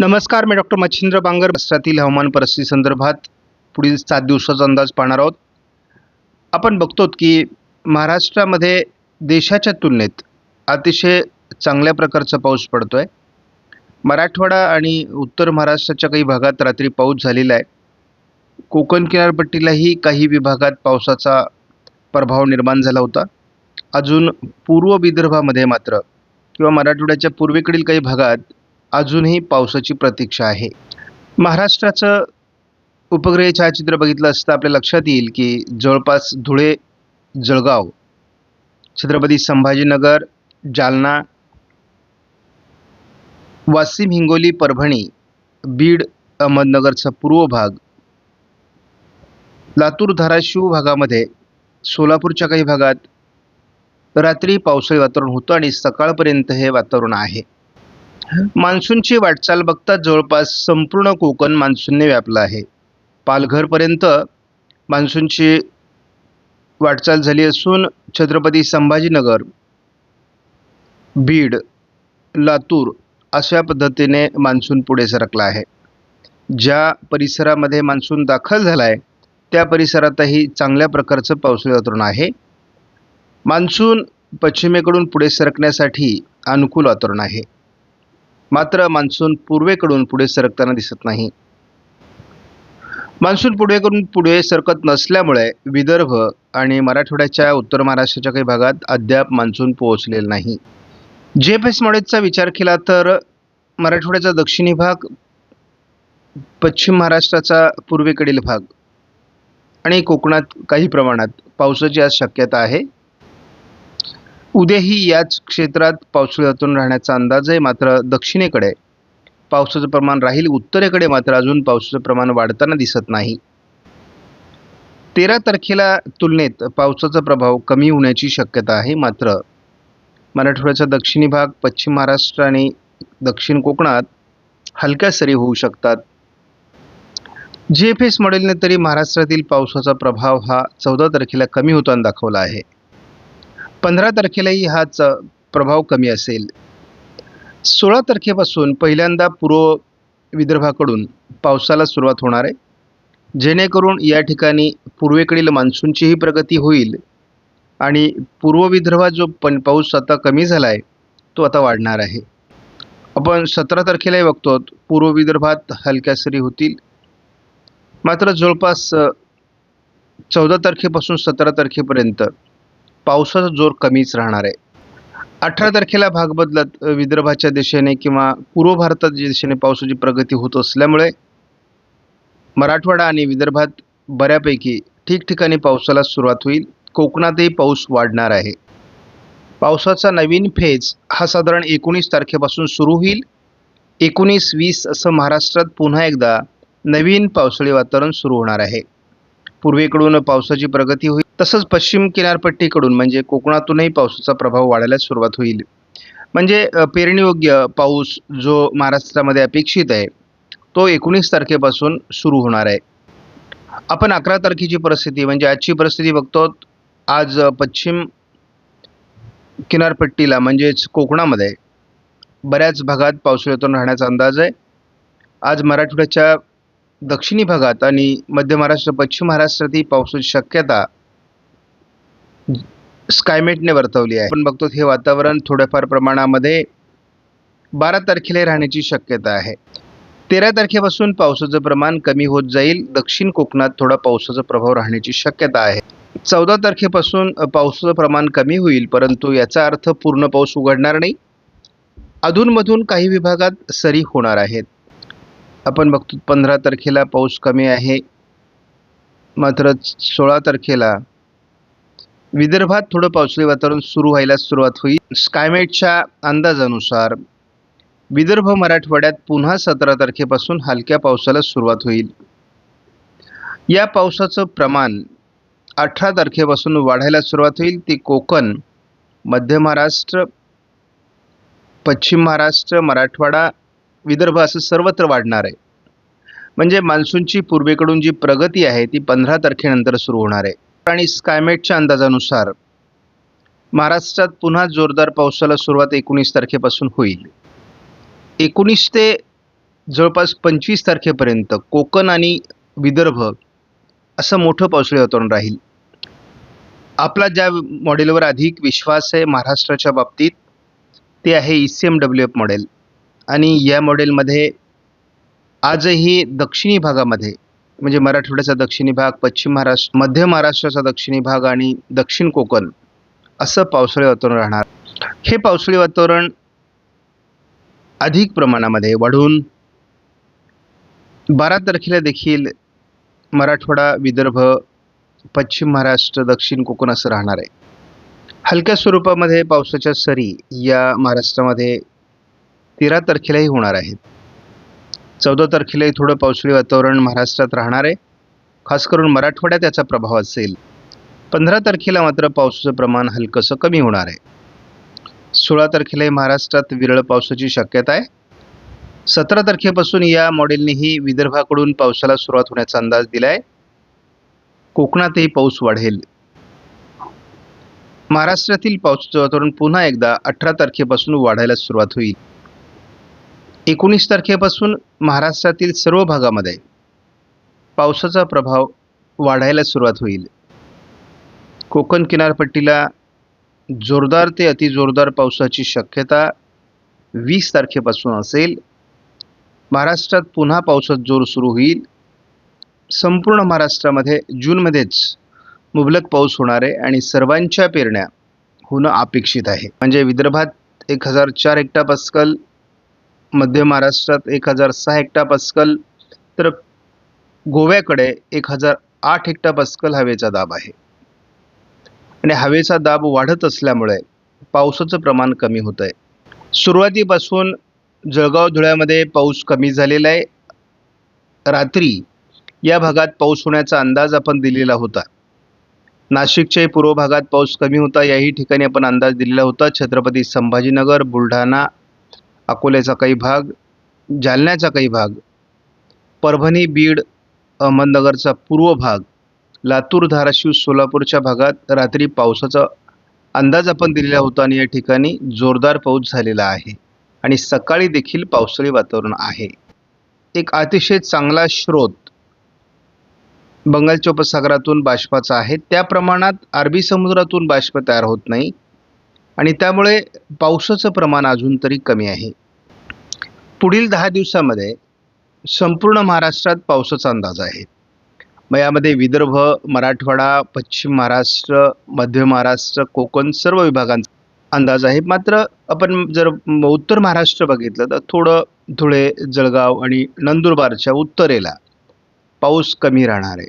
नमस्कार मी डॉक्टर मच्छिंद्र बांगर. महाराष्ट्रातील हवामान परिस्थिती संदर्भात पुढील सात दिवसाचा अंदाज पाहणार आहोत. आपण बघतो की महाराष्ट्रामध्ये देशाच्या तुलनेत अतिशय चांगल्या प्रकारचा पाऊस पडतो आहे मराठवाडा आणि उत्तर महाराष्ट्राच्या काही भागात रात्री पाऊस झालेला आहे. कोकण किनारपट्टीलाही काही विभागात पावसाचा प्रभाव निर्माण झाला होता. अजून पूर्व विदर्भामध्ये मात्र किंवा मराठवाड्याच्या पूर्वेकडील काही भागात अजूनही पावसाची प्रतीक्षा आहे. महाराष्ट्राचं उपग्रह छायाचित्र बघितलं असता आपल्या लक्षात येईल की जवळपास धुळे जळगाव छत्रपती संभाजीनगर जालना वाशिम हिंगोली परभणी बीड अहमदनगरचा पूर्व भाग लातूर धाराशिव भागामध्ये सोलापूरच्या काही भागात रात्री पावसाळी वातावरण होतं आणि सकाळपर्यंत हे वातावरण आहे. मान्सूनची वाटचाल बघता जवळपास संपूर्ण कोकण मान्सूनने व्यापलं आहे. पालघरपर्यंत मान्सूनची वाटचाल झाली असून छत्रपती संभाजीनगर बीड लातूर अशा पद्धतीने मान्सून पुढे सरकला आहे. ज्या परिसरामध्ये मान्सून दाखल झाला आहे त्या परिसरातही चांगल्या प्रकारचं पावसाळी वातावरण आहे. मान्सून पश्चिमेकडून पुढे सरकण्यासाठी अनुकूल वातावरण आहे. मात्र मान्सून पूर्वेकडून पुढे सरकताना दिसत नाही. मान्सून पुढेकडून पुढे सरकत नसल्यामुळे विदर्भ आणि मराठवाड्याच्या उत्तर महाराष्ट्राच्या काही भागात अद्याप मान्सून पोहोचलेला नाही. जे एफ एस मॉडेलचा विचार केला तर मराठवाड्याचा दक्षिणी भाग पश्चिम महाराष्ट्राचा पूर्वेकडील भाग आणि कोकणात काही प्रमाणात पावसाची आज शक्यता आहे. उद्याही याच क्षेत्रात पावसाळ्यातून राहण्याचा अंदाज आहे मात्र दक्षिणेकडे पावसाचं प्रमाण राहील. उत्तरेकडे मात्र अजून पावसाचं प्रमाण वाढताना दिसत नाही. तेरा तारखेला तुलनेत पावसाचा प्रभाव कमी होण्याची शक्यता आहे. मात्र मराठवाड्याचा दक्षिणी भाग पश्चिम महाराष्ट्र आणि दक्षिण कोकणात हलक्या सरी होऊ शकतात. जी एफ एस मॉडेलने तरी महाराष्ट्रातील पावसाचा प्रभाव हा चौदा तारखेला कमी होताना दाखवला आहे. पंधरा तारखेलाही हाच प्रभाव कमी असेल. सोळा तारखेपासून पहिल्यांदा पूर्व विदर्भाकडून पावसाला सुरुवात होणार आहे. जेणेकरून या ठिकाणी पूर्वेकडील मान्सूनचीही प्रगती होईल आणि पूर्व विदर्भात जो पण पाऊस आता कमी झाला आहे तो आता वाढणार आहे. आपण सतरा तारखेलाही बघतो पूर्व विदर्भात हलक्या सरी होतील. मात्र जवळपास चौदा तारखेपासून सतरा तारखेपर्यंत पावसाचा जोर कमीच राहणार आहे. अठरा तारखेला भाग बदलत विदर्भाच्या दिशेने किंवा पूर्व भारताच्या दिशेने पावसाची प्रगती होत असल्यामुळे मराठवाडा आणि विदर्भात बऱ्यापैकी ठिकठिकाणी पावसाला सुरुवात होईल. कोकणातही पाऊस वाढणार आहे. पावसाचा नवीन फेज हा साधारण एकोणीस तारखेपासून सुरू होईल. एकोणीस वीस असं महाराष्ट्रात पुन्हा एकदा नवीन पावसाळी वातावरण सुरू होणार आहे. पूर्वेकडून पावसाची प्रगती होईल. तसंच पश्चिम किनारपट्टीकडून म्हणजे कोकणातूनही पावसाचा प्रभाव वाढायला सुरुवात होईल. म्हणजे पेरणीयोग्य पाऊस जो महाराष्ट्रामध्ये अपेक्षित आहे तो एकोणीस तारखेपासून सुरू होणार आहे. आपण अकरा तारखेची परिस्थिती म्हणजे आजची परिस्थिती बघतो आज पश्चिम किनारपट्टीला म्हणजेच कोकणामध्ये बऱ्याच भागात पावसाळ्यातून राहण्याचा अंदाज आहे. आज मराठवाड्याच्या दक्षिणी भागात आणि मध्य महाराष्ट्र पश्चिम महाराष्ट्रातही पावसाची शक्यता स्कायमेटने वर्तवली आहे. आपण बघतो हे वातावरण थोड्याफार प्रमाणामध्ये बारा तारखेला राहण्याची शक्यता आहे. तेरा तारखेपासून पावसाचं प्रमाण कमी होत जाईल. दक्षिण कोकणात थोडा पावसाचा प्रभाव राहण्याची शक्यता आहे. चौदा तारखेपासून पावसाचं प्रमाण कमी होईल परंतु याचा अर्थ पूर्ण पाऊस उघडणार नाही. अधूनमधून काही विभागात सरी होणार आहेत. आपण बघतो पंधरा तारखेला पाऊस कमी आहे. मात्र सोळा तारखेला विदर्भात थोडं पावसाळी वातावरण सुरू व्हायला सुरुवात होईल. स्कायमेटच्या अंदाजानुसार विदर्भ मराठवाड्यात पुन्हा सतरा तारखेपासून हलक्या पावसाला सुरुवात होईल. या पावसाचं प्रमाण अठरा तारखेपासून वाढायला सुरुवात होईल. ती कोकण मध्य महाराष्ट्र पश्चिम महाराष्ट्र मराठवाडा विदर्भ असं सर्वत्र वाढणार आहे. म्हणजे मान्सूनची पूर्वेकडून जी प्रगती आहे ती पंधरा तारखेनंतर सुरू होणार आहे. आणि स्कायमेटच्या अंदाजानुसार महाराष्ट्रात पुन्हा जोरदार पावसाला सुरुवात एकोणीस तारखेपासून होईल. एकोणीस ते जवळपास पंचवीस तारखेपर्यंत कोकण आणि विदर्भ असं मोठं पावसाळी वातावरण राहील. आपला ज्या मॉडेलवर अधिक विश्वास आहे महाराष्ट्राच्या बाबतीत ते आहे E C M W F model आणि या मॉडेलमध्ये आजही दक्षिणी भागामध्ये म्हणजे मराठवाड्याचा दक्षिणी भाग पश्चिम महाराष्ट्र मध्य महाराष्ट्राचा दक्षिणी भाग आणि दक्षिण कोकण असं पावसाळी वातावरण राहणार. हे पावसाळी वातावरण अधिक प्रमाणामध्ये वाढून बारा तारखेला देखील मराठवाडा विदर्भ पश्चिम महाराष्ट्र दक्षिण कोकण असं राहणार आहे. हलक्या स्वरूपामध्ये पावसाच्या सरी या महाराष्ट्रामध्ये तेरा तारखेलाही होणार आहेत. चौदा तारखेलाही थोडं पावसाळी वातावरण महाराष्ट्रात राहणार आहे. खास करून मराठवाड्यात याचा प्रभाव असेल. पंधरा तारखेला मात्र पावसाचं प्रमाण हलकंसं कमी होणार आहे. सोळा तारखेलाही महाराष्ट्रात विरळ पावसाची शक्यता आहे. सतरा तारखेपासून या मॉडेलनेही विदर्भाकडून पावसाला सुरुवात होण्याचा अंदाज दिला आहे कोकणातही पाऊस वाढेल. महाराष्ट्रातील पावसाचं वातावरण पुन्हा एकदा अठरा तारखेपासून वाढायला सुरुवात होईल. एकोणीस तारखेपासून महाराष्ट्रातील सर्व भागामध्ये पावसाचा प्रभाव वाढायला सुरुवात होईल. कोकण किनारपट्टीला जोरदार ते अतिजोरदार पावसाची शक्यता वीस तारखेपासून असेल. महाराष्ट्रात पुन्हा पावसात जोर सुरू होईल. संपूर्ण महाराष्ट्रामध्ये जूनमध्येच मुबलक पाऊस होणार आहे आणि सर्वांच्या पेरण्या होणं अपेक्षित आहे. म्हणजे विदर्भात एक हजार चार हेक्टा पास्कल मध्य महाराष्ट्रात एक हजार सहा हेक्टा पास्कल तर गोव्याकडे एक हजार आठ हेक्टा पास्कल हवेचा दाब आहे. आणि हवेचा दाब वाढत असल्यामुळे पावसाचं प्रमाण कमी होत आहे सुरुवातीपासून जळगाव धुळ्यामध्ये पाऊस कमी झालेला आहे. रात्री या भागात पाऊस होण्याचा अंदाज आपण दिलेला होता. नाशिकच्याही पूर्व भागात पाऊस कमी होता. याही ठिकाणी आपण अंदाज दिलेला होता. छत्रपती संभाजीनगर बुलढाणा अकोल्याचा काही भाग जालन्याचा काही भाग परभणी बीड अहमदनगरचा पूर्व भाग लातूर धाराशिव सोलापूरच्या भागात रात्री पावसाचा अंदाज आपण दिलेला होता आणि या ठिकाणी जोरदार पाऊस झालेला आहे आणि सकाळी देखील पावसाळी वातावरण आहे. एक अतिशय चांगला स्रोत बंगालच्या उपसागरातून बाष्पाचा आहे. त्या प्रमाणात अरबी समुद्रातून बाष्प तयार होत नाही. आणि त्यामुळे पावसाचं प्रमाण अजून तरी कमी आहे. पुढील दहा दिवसामध्ये संपूर्ण महाराष्ट्रात पावसाचा अंदाज आहे. मग यामध्ये विदर्भ मराठवाडा पश्चिम महाराष्ट्र मध्य महाराष्ट्र कोकण सर्व विभागांचा अंदाज आहे. मात्र आपण जर उत्तर महाराष्ट्र बघितलं तर थोडं धुळे जळगाव आणि नंदुरबारच्या उत्तरेला पाऊस कमी राहणार आहे.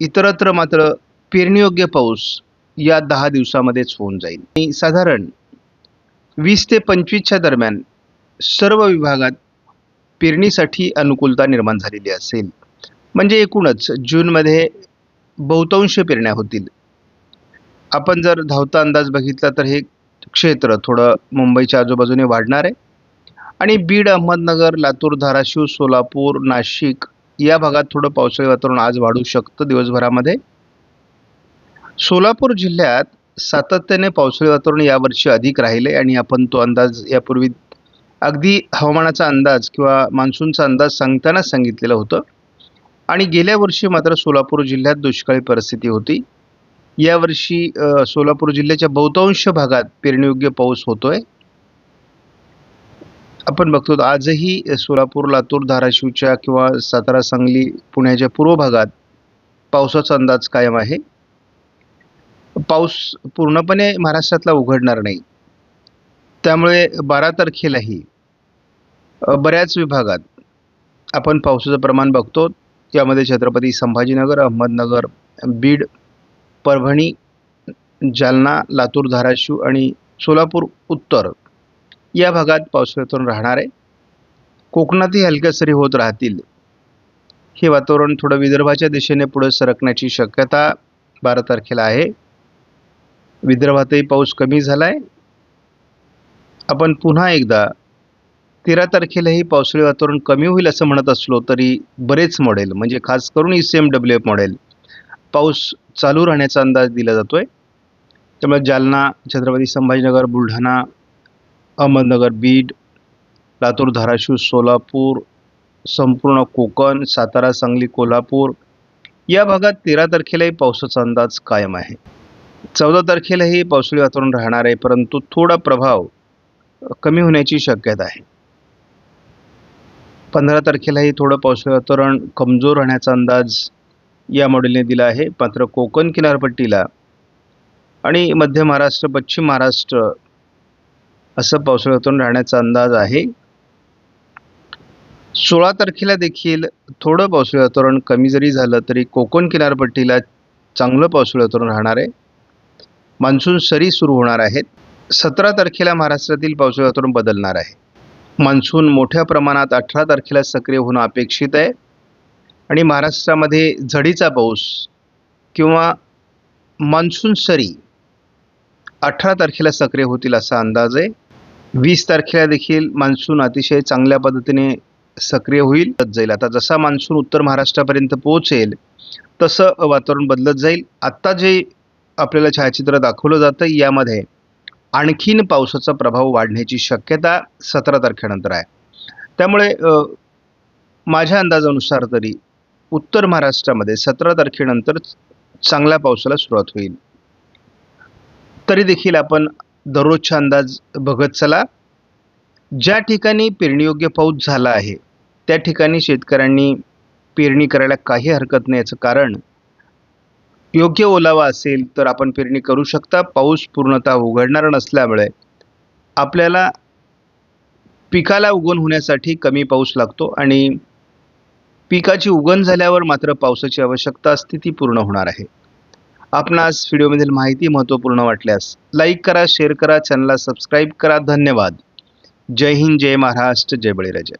इतरत्र मात्र पेरणीयोग्य पाऊस या दहा दिवसामध्येच होऊन जाईल. आणि साधारण वीस ते पंचवीसच्या दरम्यान सर्व विभागात पेरणीसाठी अनुकूलता निर्माण झालेली असेल. म्हणजे एकूणच जूनमध्ये बहुतांश पेरण्या होतील. आपण जर धावता अंदाज बघितला तर हे क्षेत्र थोडं मुंबईच्या आजूबाजूने वाढणार आहे. आणि बीड अहमदनगर लातूर धाराशिव सोलापूर नाशिक या भागात थोडं पावसाळी वातावरण आज वाढू शकतं दिवसभरामध्ये. सोलापूर जिल्ह्यात सातत्याने पावसाळी वातावरण यावर्षी अधिक राहिले आणि आपण तो अंदाज यापूर्वी अगदी हवामानाचा अंदाज किंवा मान्सूनचा अंदाज सांगताना सांगितलेलं होतं. आणि गेल्या वर्षी मात्र सोलापूर जिल्ह्यात दुष्काळी परिस्थिती होती. यावर्षी सोलापूर जिल्ह्याच्या बहुतांश भागात पेरणीयोग्य पाऊस होतोय. आपण बघतो आजही सोलापूर लातूर धाराशिवच्या किंवा सातारा सांगली पुण्याच्या पूर्व भागात पावसाचा अंदाज कायम आहे. पाऊस पूर्णपणे महाराष्ट्रातला उघडणार नाही. त्यामुळे बारा तारखेलाही बऱ्याच विभागात आपण पावसाचं प्रमाण बघतो. त्यामध्ये छत्रपती संभाजीनगर अहमदनगर बीड परभणी जालना लातूर धाराशिव आणि सोलापूर उत्तर या भागात पावसाळ्यातून राहणार आहे. कोकणातही हलक्या सरी होत राहतील. हे वातावरण थोडं विदर्भाच्या दिशेने पुढे सरकण्याची शक्यता बारा तारखेला आहे. विदर्भातही पाऊस कमी झाला आहे आपण पुन्हा एकदा तेरा तारखेलाही पावसाळी वातावरण कमी होईल असं म्हणत असलो तरी बरेच मॉडेल म्हणजे खास करून E C M W F model पाऊस चालू राहण्याचा अंदाज दिला जातो आहे त्यामुळे जालना छत्रपती संभाजीनगर बुलढाणा अहमदनगर बीड लातूर धाराशिव सोलापूर संपूर्ण कोकण सातारा सांगली कोल्हापूर या भागात तेरा तारखेलाही पावसाचा अंदाज कायम आहे. चौदा तारखेलाही पावसाळी वातावरण राहणार आहे परंतु थोडा प्रभाव कमी होण्याची शक्यता आहे. पंधरा तारखेलाही थोडं पावसाळी वातावरण कमजोर राहण्याचा अंदाज या मॉडेलने दिला आहे. मात्र कोकण किनारपट्टीला आणि मध्य महाराष्ट्र पश्चिम महाराष्ट्र असं पावसाळी वातावरण राहण्याचा अंदाज आहे. सोळा तारखेला देखील थोडं पावसाळी वातावरण कमी जरी झालं तरी कोकण किनारपट्टीला चांगलं पावसाळी वातावरण राहणार आहे. मान्सून सरी सुरू होणार आहेत. सतरा तारखेला महाराष्ट्रातील पावसाळी वातावरण बदलणार आहे. मान्सून मोठ्या प्रमाणात अठरा तारखेला सक्रिय होणं अपेक्षित आहे. आणि महाराष्ट्रामध्ये झडीचा पाऊस किंवा मान्सून सरी अठरा तारखेला सक्रिय होतील असा अंदाज आहे. वीस तारखेला देखील मान्सून अतिशय चांगल्या पद्धतीने सक्रिय होईल जाईल. आता जसा मान्सून उत्तर महाराष्ट्रापर्यंत पोहोचेल तसं वातावरण बदलत जाईल. आत्ता जे आपल्याला छायाचित्र दाखवलं जातं. यामध्ये आणखीन पावसाचा प्रभाव वाढण्याची शक्यता सतरा तारखेनंतर आहे. त्यामुळे माझ्या अंदाजानुसार तरी उत्तर महाराष्ट्रामध्ये सतरा तारखेनंतर चांगल्या पावसाला सुरुवात होईल. तरी देखील आपण दररोजचा अंदाज बघत चला. ज्या ठिकाणी पेरणीयोग्य पाऊस झाला आहे त्या ठिकाणी शेतकऱ्यांनी पेरणी करायला काही हरकत नाही याचं कारण योग्य ओलावा असेल तर आपण पेरणी करू शकता. पाऊस पूर्णतः उघडणार नसल्यामुळे आपल्याला पिकाला उगवण होण्यासाठी कमी पाऊस लागतो आणि पिकाची उगण झाल्यावर मात्र पावसाची आवश्यकता असते ती पूर्ण होणार आहे. आपणास व्हिडिओमधील माहिती महत्त्वपूर्ण वाटल्यास लाईक करा शेअर करा चॅनलला सबस्क्राईब करा. धन्यवाद. जय हिंद जय महाराष्ट्र जय बळीराजा.